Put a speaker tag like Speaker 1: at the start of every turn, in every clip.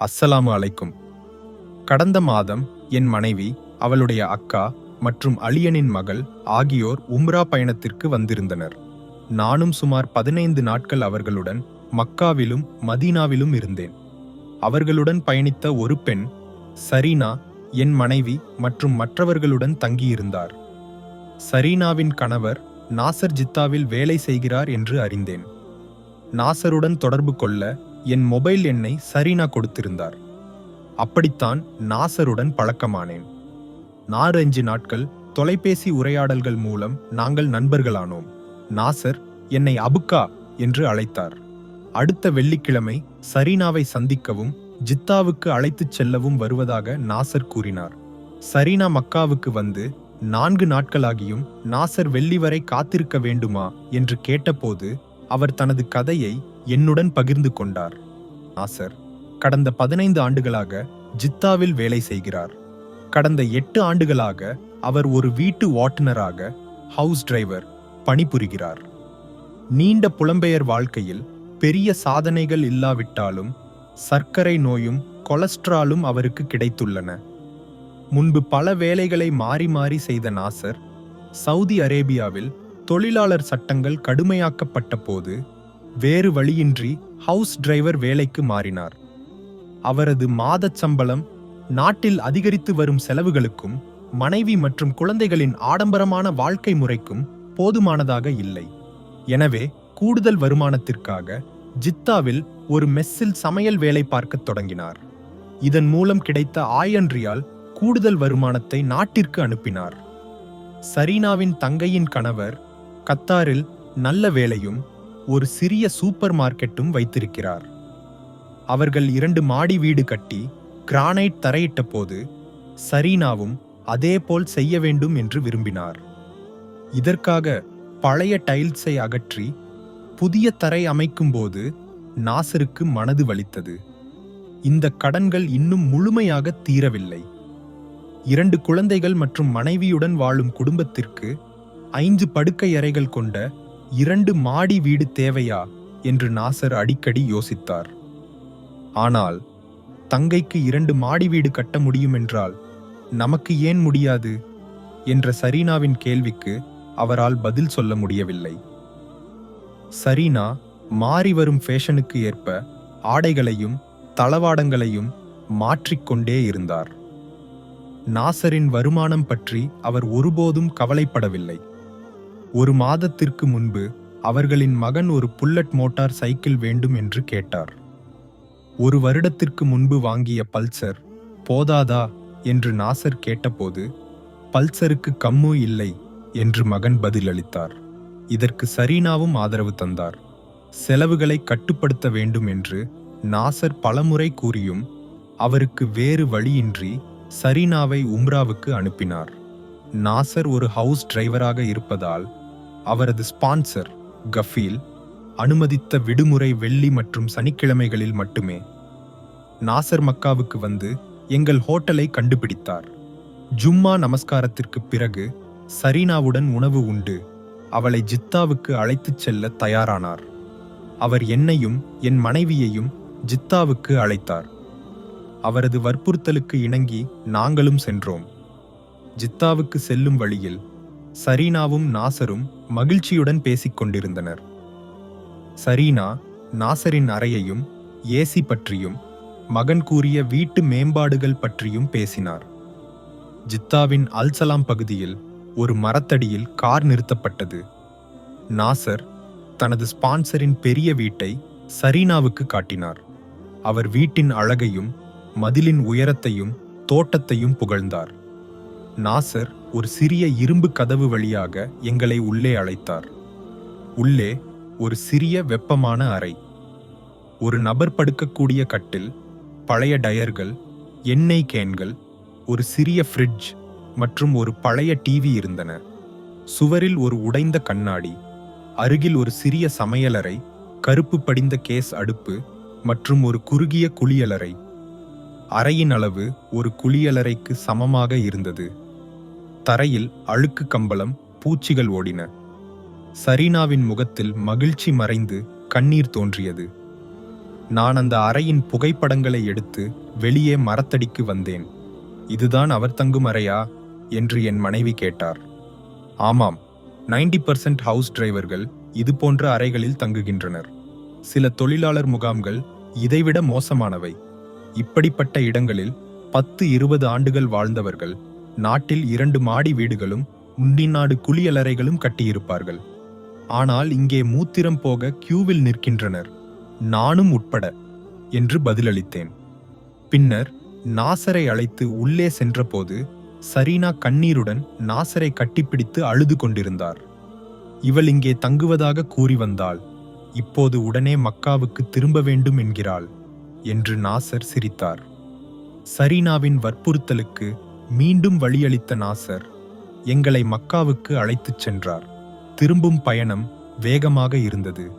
Speaker 1: அஸ்ஸலாமு அலைக்கும். கடந்த மாதம் என் மனைவி அவளுடைய அக்கா மற்றும் அழியனின் மகள் ஆகியோர் உம்ரா பயணத்திற்கு வந்திருந்தனர். நானும் சுமார் பதினைந்து நாட்கள் அவர்களுடன் மக்காவிலும் மதீனாவிலும் இருந்தேன். அவர்களுடன் பயணித்த ஒரு பெண் சரீனா என் மனைவி மற்றும் மற்றவர்களுடன் தங்கியிருந்தார். சரீனாவின் கணவர் நாசர் ஜித்தாவில் வேலை செய்கிறார் என்று அறிந்தேன். நாசருடன் தொடர்பு கொள்ள என் மொபைல் எண்ணை சரீனா கொடுத்திருந்தார். அப்படித்தான் நாசருடன் பழக்கமானேன். நாலஞ்சு நாட்கள் தொலைபேசி உரையாடல்கள் மூலம் நாங்கள் நண்பர்களானோம். நாசர் என்னை அபுக்கா என்று அழைத்தார். அடுத்த வெள்ளிக்கிழமை சரீனாவை சந்திக்கவும் ஜித்தாவுக்கு அழைத்துச் செல்லவும் வருவதாக நாசர் கூறினார். சரீனா மக்காவுக்கு வந்து நான்கு நாட்களாகியும் நாசர் வெள்ளி வரை காத்திருக்க வேண்டுமா என்று கேட்டபோது அவர் தனது கதையை என்னுடன் பகிர்ந்து கொண்டார். நாசர் கடந்த பதினைந்து ஆண்டுகளாக ஜித்தாவில் வேலை செய்கிறார். கடந்த எட்டு ஆண்டுகளாக அவர் ஒரு வீட்டு ஓட்டுநராக ஹவுஸ் டிரைவர் பணிபுரிகிறார். நீண்ட புலம்பெயர் வாழ்க்கையில் பெரிய சாதனைகள் இல்லாவிட்டாலும் சர்க்கரை நோயும் கொலஸ்ட்ராலும் அவருக்கு கிடைத்துள்ளன. முன்பு பல வேலைகளை மாறி மாறி செய்த நாசர் சவுதி அரேபியாவில் தொழிலாளர் சட்டங்கள் கடுமையாக்கப்பட்ட போது வேறு வழியின்றி ஹவுஸ் டிரைவர் வேலைக்கு மாறினார். அவரது மாதச் சம்பளம் நாட்டில் அதிகரித்து வரும் செலவுகளுக்கும் மனைவி மற்றும் குழந்தைகளின் ஆடம்பரமான வாழ்க்கை முறைக்கும் போதுமானதாக இல்லை. எனவே கூடுதல் வருமானத்திற்காக ஜித்தாவில் ஒரு மெஸ்ஸில் சமையல் வேலை பார்க்கத் தொடங்கினார். இதன் மூலம் கிடைத்த ஆயன்றியால் கூடுதல் வருமானத்தை நாட்டிற்கு அனுப்பினார். சரீனாவின் தங்கையின் கணவர் கத்தாரில் நல்ல வேலையும் ஒரு சிறிய சூப்பர் மார்க்கெட்டும் வைத்திருக்கிறார். அவர்கள் இரண்டு மாடி வீடு கட்டி கிரானைட் தரையிட்ட போது சரீனாவும் அதேபோல் செய்ய வேண்டும் என்று விரும்பினார். இதற்காக பழைய டைல்ஸை அகற்றி புதிய தரை அமைக்கும்போது நாசருக்கு மனது வலித்தது. இந்த கடன்கள் இன்னும் முழுமையாக தீரவில்லை. இரண்டு குழந்தைகள் மற்றும் மனைவியுடன் வாழும் குடும்பத்திற்கு ஐந்து படுக்கை அறைகள் கொண்ட இரண்டு மாடி வீடு தேவையா? என்று நாசர் அடிக்கடி யோசித்தார். ஆனால் தங்கைக்கு இரண்டு மாடி வீடு கட்ட முடியும் என்றால் நமக்கு ஏன் முடியாது? என்ற சரீனாவின் கேள்விக்கு அவரால் பதில் சொல்ல முடியவில்லை. சரீனா மாறி வரும் ஃபேஷனுக்கு ஏற்ப ஆடைகளையும் தளவாடங்களையும் மாற்றிக்கொண்டே இருந்தார். நாசரின் வருமானம் பற்றி அவர் ஒருபோதும் கவலைப்படவில்லை. ஒரு மாதத்திற்கு முன்பு அவர்களின் மகன் ஒரு புல்லட் மோட்டார் சைக்கிள் வேண்டும் என்று கேட்டார். ஒரு வருடத்திற்கு முன்பு வாங்கிய பல்சர் போதாதா? என்று நாசர் கேட்டபோது பல்சருக்கு கம்மு இல்லை என்று மகன் பதிலளித்தார். இதற்கு சரீனாவும் ஆதரவு தந்தார். செலவுகளை கட்டுப்படுத்த வேண்டும் என்று நாசர் பலமுறை கூறியும் அவருக்கு வேறு வழியின்றி சரீனாவை உம்ராவுக்கு அனுப்பினார். நாசர் ஒரு ஹவுஸ் டிரைவராக இருப்பதால் அவரது ஸ்பான்சர் கஃபீல் அனுமதித்த விடுமுறை வெள்ளி மற்றும் சனிக்கிழமைகளில் மட்டுமே நாசர் மக்காவுக்கு வந்து எங்கள் ஹோட்டலை கண்டுபிடித்தார். ஜும்மா நமஸ்காரத்திற்கு பிறகு சரீனாவுடன் உணவு உண்டு. அவளை ஜித்தாவுக்கு அழைத்துச் செல்ல தயாரானார். அவர் என்னையும் என் மனைவியையும் ஜித்தாவுக்கு அழைத்தார். அவரது வற்புறுத்தலுக்கு இணங்கி நாங்களும் சென்றோம். ஜித்தாவுக்கு செல்லும் வழியில் சரீனாவும் நாசரும் மகிழ்ச்சியுடன் பேசிக் கொண்டிருந்தனர் சரீனா நாசரின் அறையையும் ஏசி பற்றியும் மகன் கூறிய வீட்டு மேம்பாடுகள் பற்றியும் பேசினார். ஜித்தாவின் அல்சலாம் பகுதியில் ஒரு மரத்தடியில் கார் நிறுத்தப்பட்டது. நாசர் தனது ஸ்பான்சரின் பெரிய வீட்டை சரீனாவுக்கு காட்டினார். அவர் வீட்டின் அழகையும் மதிலின் உயரத்தையும் தோட்டத்தையும் புகழ்ந்தார். நாசர் ஒரு சிறிய இரும்பு கதவு வழியாக எங்களை உள்ளே அழைத்தார். உள்ளே ஒரு சிறிய வெப்பமான அறை. ஒரு நபர் படுக்கக்கூடிய கட்டில் பழைய டயர்கள் எண்ணெய் கேன்கள் ஒரு சிறிய ஃப்ரிட்ஜ் மற்றும் ஒரு பழைய டிவி இருந்தன. சுவரில் ஒரு உடைந்த கண்ணாடி அருகில் ஒரு சிறிய சமையலறை கருப்பு படிந்த கேஸ் அடுப்பு மற்றும் ஒரு குறுகிய குளியலறை. அறையின் அளவு ஒரு குளியலறைக்கு சமமாக இருந்தது. தரையில் அழுக்கு கம்பளம் பூச்சிகள் ஓடின. சரீனாவின் முகத்தில் மகிழ்ச்சி மறைந்து கண்ணீர் தோன்றியது. நான் அந்த அறையின் புகைப்படங்களை எடுத்து வெளியே மரத்தடிக்கு வந்தேன். இதுதான் அவர் தங்கும் அறையா? என்று என் மனைவி கேட்டார். ஆமாம் 90% ஹவுஸ் டிரைவர்கள் இது போன்ற அறைகளில் தங்குகின்றனர். சில தொழிலாளர் முகாம்கள் இதைவிட மோசமானவை. இப்படிப்பட்ட இடங்களில் பத்து இருபது ஆண்டுகள் வாழ்ந்தவர்கள் நாட்டில் இரண்டு மாடி வீடுகளும் உண்டிநாடு குளியலறைகளும் கட்டியிருப்பார்கள். ஆனால் இங்கே மூத்திரம் போக கியூவில் நிற்கின்றனர். நானும் உட்பட என்று பதிலளித்தேன். பின்னர் நாசரை அழைத்து உள்ளே சென்றபோது சரீனா கண்ணீருடன் நாசரை கட்டிப்பிடித்து அழுது கொண்டிருந்தார். இவள் இங்கே தங்குவதாக கூறி வந்தாள். இப்போது உடனே மக்காவுக்கு திரும்ப வேண்டும் என்கிறாள் என்று நாசர் சிரித்தார். சரீனாவின் வற்புறுத்தலுக்கு மீண்டும் வழியளித்த நாசர் எங்களை மக்காவுக்கு அழைத்துச் சென்றார். திரும்பும் பயணம் வேகமாக இருந்தது.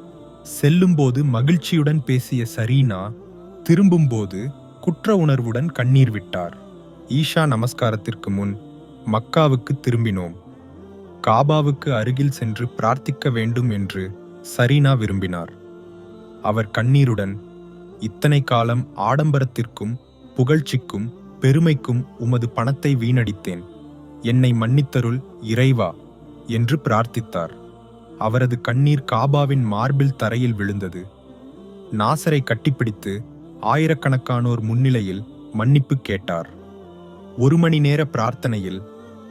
Speaker 1: செல்லும்போது மகிழ்ச்சியுடன் பேசிய சரீனா திரும்பும்போது குற்ற உணர்வுடன் கண்ணீர் விட்டார். ஈஷா நமஸ்காரத்திற்கு முன் மக்காவுக்கு திரும்பினோம். காபாவுக்கு அருகில் சென்று பிரார்த்திக்க வேண்டும் என்று சரீனா விரும்பினார். அவர் கண்ணீருடன் இத்தனை காலம் ஆடம்பரத்திற்கும் புகழ்ச்சிக்கும் பெருமைக்கும் உமது பணத்தை வீணடித்தேன். என்னை மன்னித்தருள் இறைவா என்று பிரார்த்தித்தார். அவரது கண்ணீர் காபாவின் மார்பில் தரையில் விழுந்தது. நாசரை கட்டிப்பிடித்து ஆயிரக்கணக்கானோர் முன்னிலையில் மன்னிப்பு கேட்டார். ஒரு மணி நேர பிரார்த்தனையில்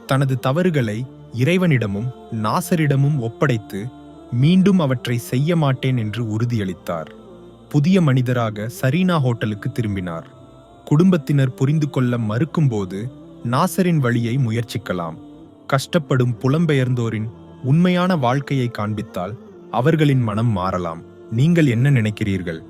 Speaker 1: தனது தவறுகளை இறைவனிடமும் நாசரிடமும் ஒப்படைத்து மீண்டும் அவற்றை செய்ய மாட்டேன் என்று உறுதியளித்தார். புதிய மனிதராக சரீனா ஹோட்டலுக்கு திரும்பினார். குடும்பத்தினர் புரிந்து கொள்ள மறுக்கும்போது நாசரின் வழியை முயற்சிக்கலாம். கஷ்டப்படும் புலம்பெயர்ந்தோரின் உண்மையான வாழ்க்கையை காண்பித்தால் அவர்களின் மனம் மாறலாம். நீங்கள் என்ன நினைக்கிறீர்கள்?